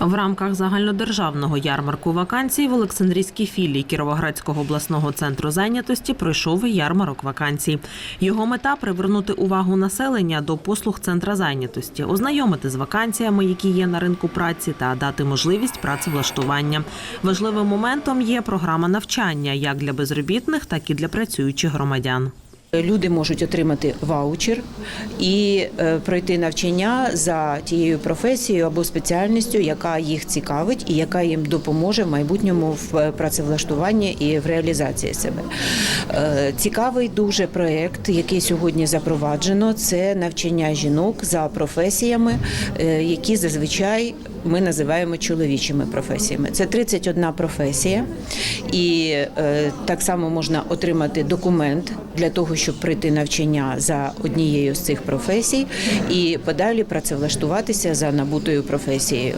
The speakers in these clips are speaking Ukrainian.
В рамках загальнодержавного ярмарку вакансій в Олександрійській філії Кіровоградського обласного центру зайнятості пройшов ярмарок вакансій. Його мета привернути увагу населення до послуг центра зайнятості, ознайомити з вакансіями, які є на ринку праці, та дати можливість працевлаштування. Важливим моментом є програма навчання як для безробітних, так і для працюючих громадян. Люди можуть отримати ваучер і е, пройти навчання за тією професією або спеціальністю, яка їх цікавить і яка їм допоможе в майбутньому в е, працевлаштуванні і в реалізації себе. Е, Цікавий дуже проєкт, який сьогодні запроваджено, це навчання жінок за професіями, які зазвичай ми називаємо чоловічими професіями. Це 31 професія, і е, так само можна отримати документ для того, щоб пройти навчання за однією з цих професій і подалі працевлаштуватися за набутою професією.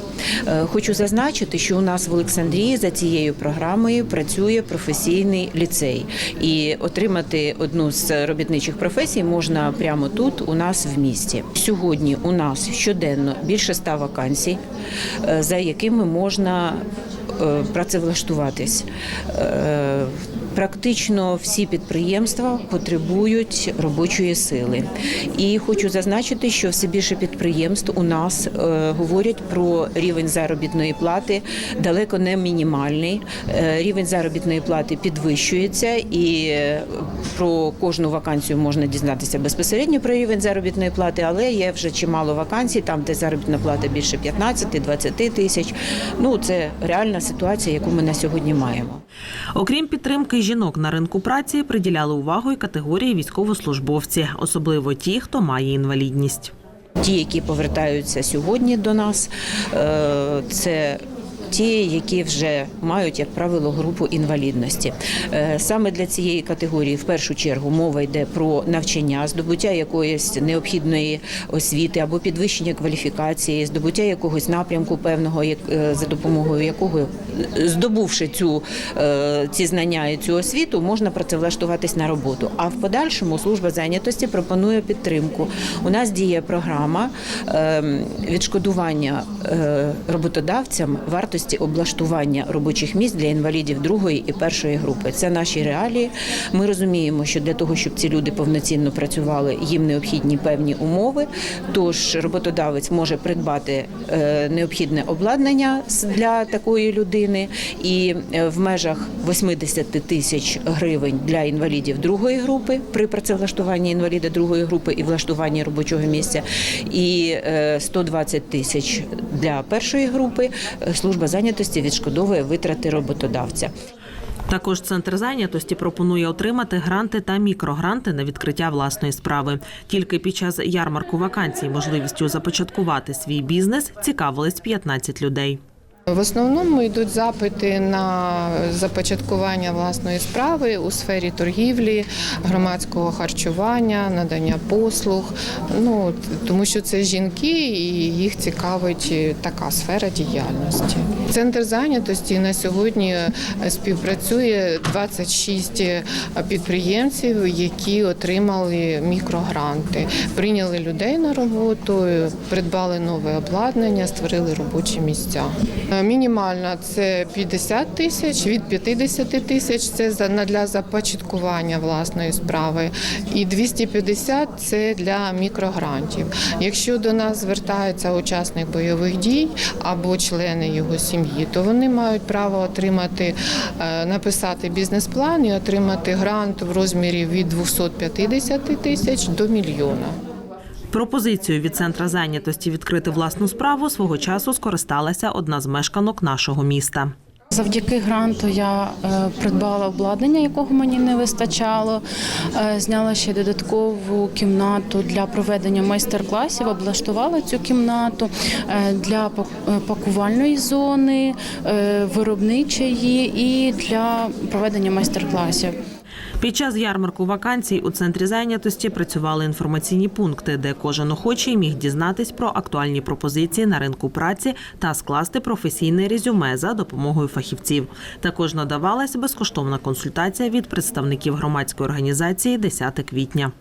Е, Хочу зазначити, що у нас в Олександрії за цією програмою працює професійний ліцей, і отримати одну з робітничих професій можна прямо тут, у нас в місті. Сьогодні у нас щоденно більше ста вакансій, за якими можна е, працевлаштуватись. Практично всі підприємства потребують робочої сили, і хочу зазначити, що все більше підприємств у нас е, говорять про рівень заробітної плати далеко не мінімальний. Е, рівень заробітної плати підвищується, і е, про кожну вакансію можна дізнатися безпосередньо про рівень заробітної плати, але є вже чимало вакансій, там де заробітна плата більше 15-20 тисяч. Ну це реальна ситуація, яку ми на сьогодні маємо. Окрім підтримки жінок на ринку праці, приділяли увагу і категорії військовослужбовці, особливо ті, хто має інвалідність. Ті, які повертаються сьогодні до нас, е, це Ті, які вже мають, як правило, групу інвалідності, Е, саме для цієї категорії, в першу чергу, мова йде про навчання, здобуття якоїсь необхідної освіти або підвищення кваліфікації, здобуття якогось напрямку певного, е, за допомогою якого, здобувши цю е, ці знання і цю освіту, можна працевлаштуватись на роботу. А в подальшому служба зайнятості пропонує підтримку. У нас діє програма е, відшкодування роботодавцям вартості облаштування робочих місць для інвалідів другої і першої групи. Це наші реалії. Ми розуміємо, що для того, щоб ці люди повноцінно працювали, їм необхідні певні умови. Тож роботодавець може придбати е, необхідне обладнання для такої людини, і е, в межах 80 тисяч гривень для інвалідів другої групи при працевлаштуванні інваліда другої групи і влаштуванні робочого місця, і е, 120 тисяч для першої групи. Е, Служба зайнятості відшкодовує витрати роботодавця. Також центр зайнятості пропонує отримати гранти та мікрогранти на відкриття власної справи. Тільки під час ярмарку вакансій можливістю започаткувати свій бізнес цікавились 15 людей. В основному йдуть запити на започаткування власної справи у сфері торгівлі, громадського харчування, надання послуг. Ну тому що це жінки, і їх цікавить е, така сфера діяльності. Центр зайнятості на сьогодні е, співпрацює 26 підприємців, які отримали мікрогранти, прийняли людей на роботу, е, придбали нове обладнання, створили робочі місця. Е, Мінімальна це 50 тисяч, від 50 тисяч це на- для започаткування власної справи, і 250 – це для мікрогрантів. Якщо до нас звертається учасник бойових дій або члени його сім'ї, то вони мають право отримати, е, написати бізнес-план і отримати грант в розмірі від 250 тисяч до мільйона. Пропозицією від центра зайнятості відкрити власну справу свого часу скористалася одна з мешканок нашого міста. Завдяки гранту я е, придбала обладнання, якого мені не вистачало. Е, Зняла ще додаткову кімнату для проведення майстер-класів, облаштувала цю кімнату е, для пак- пакувальної зони, виробничої і для проведення майстер-класів. Під час ярмарку вакансій у центрі зайнятості працювали інформаційні пункти, де кожен охочий міг дізнатись про актуальні пропозиції на ринку праці та скласти професійне резюме за допомогою фахівців. Також надавалася безкоштовна консультація від представників громадської організації «10 квітня.